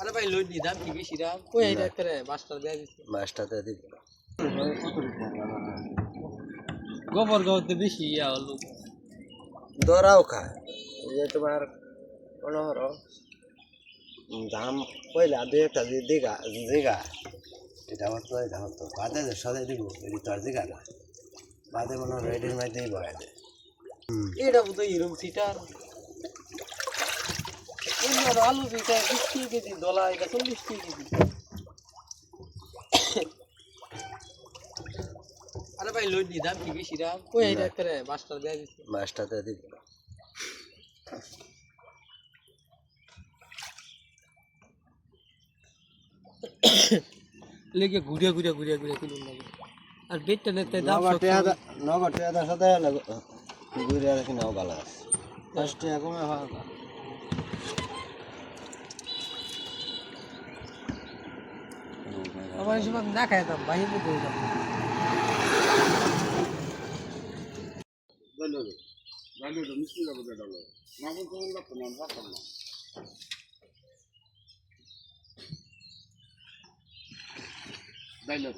আরে ভাই লোড দাম কি বেশি দাম? ওই এইটা করে বাসটা দেয়া দিচ্ছে মাছটাতে দিব গোবর গাওতে বেশি ইয়া হলো। দরাও খায় এই যে তোমার করো দাম পয়লা দুই একটা যে দিঘা দিঘা। এটা আমার তো এটা হতো বাদে যে সদাই দিব এটি তো আর দিঘা না। বাদে মনে হয় রেডির মধ্যেই বয়া দেয় এটা বুঝো এরকম সিটার অন্য আলু যেটা বিশ টাকা কেজি দলা এটা চল্লিশ টাকা কেজি আরে ভাই লোড দাম কি বেশি দাম ওই এইটা করে বাসটা দেয়া দিচ্ছে মাছটাতে দিব লেগে ঘুরিয়া ঘুরিয়া ঘুরিয়া ঘুরিয়া কিনুন লাগে। আর বেটটা নিতে দাম টেয়া নগর টেয়া দশ সাথে ঘুরে রাখি নাও ভালো আছে। দশ টাকা কমে ভালো আমার এই সময় না খাই দাম বাহির মধ্যে হয়ে যাবে Dale,